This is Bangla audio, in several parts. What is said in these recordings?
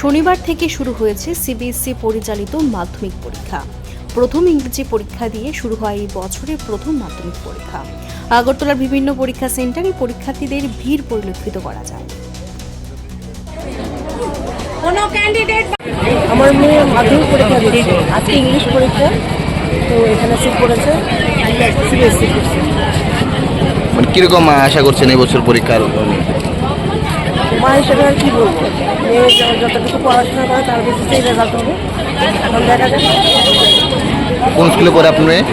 শনিবার থেকে শুরু হয়েছে সিবিএসসি পরিচালিত মাধ্যমিক পরীক্ষা। প্রথম ইংরেজি পরীক্ষা দিয়ে শুরু হয় এই বছরের প্রথম মাধ্যমিক পরীক্ষা। আগরতলার বিভিন্ন পরীক্ষা সেন্টারে পরীক্ষার্থীদের ভিড় পরিলক্ষিত করা যায়। কোনো ক্যান্ডিডেট আমার মেয়ে মাধ্যমিক পরীক্ষা দিচ্ছে আজকে ইংলিশ পরীক্ষা তো এখানে সিট পড়েছে। সিবিএসসি মানে কীরকম আশা করছেন এই বছর পরীক্ষার? মা হিসেবে আর কি বলব? মেয়ে যতটুকু পড়াশোনা করে তার বেসিসেই রেজাল্ট হবে। এখন দেখা যাক। কোন স্কুলে পড়ে আপনি মেয়ে?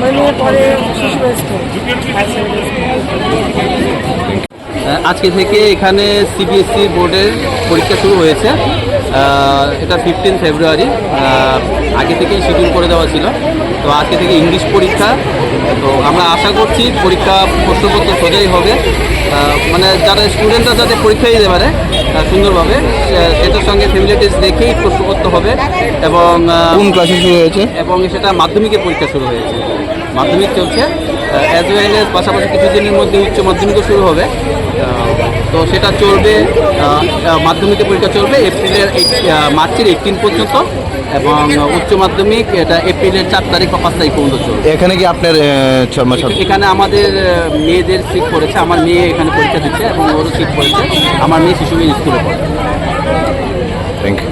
মেয়ে পরে শিশু সেকেন্ডারি আজকে থেকে এখানে সিবিএসসি বোর্ডের পরীক্ষা শুরু হয়েছে। এটা ফিফটিন ফেব্রুয়ারি আগে থেকেই শিডিউল করে দেওয়া ছিল। তো আজকে থেকে ইংলিশ পরীক্ষা। তো আমরা আশা করছি পরীক্ষা প্রশ্নপত্র সোজাই হবে। মানে যারা স্টুডেন্টরা যাতে পরীক্ষা দিতে পারে সুন্দরভাবে। সেটার সঙ্গে ফেমিলিটিস দেখেই প্রশ্নপত্র হবে এবং কোন ক্লাসে শুরু হয়েছে? এবং সেটা মাধ্যমিকের পরীক্ষা শুরু হয়েছে। মাধ্যমিক চলছে অ্যাজ ওয়েল এস পাশাপাশি কিছুদিনের মধ্যে উচ্চ মাধ্যমিকও শুরু হবে। তো সেটা চলবে মাধ্যমিকের পরীক্ষা চলবে এপ্রিলের মার্চের এইটিন পর্যন্ত এবং উচ্চ মাধ্যমিক এটা এপ্রিলের চার তারিখ বা পাঁচ তারিখ পর্যন্ত চলবে। এখানে কি আপনার এখানে আমাদের মেয়েদের সিট পড়েছে আমার মেয়ে এখানে পরীক্ষা দিচ্ছে এবং ওরও সিট পড়েছে আমার মেয়ে শিশু স্কুলে পড়ে। Thank you.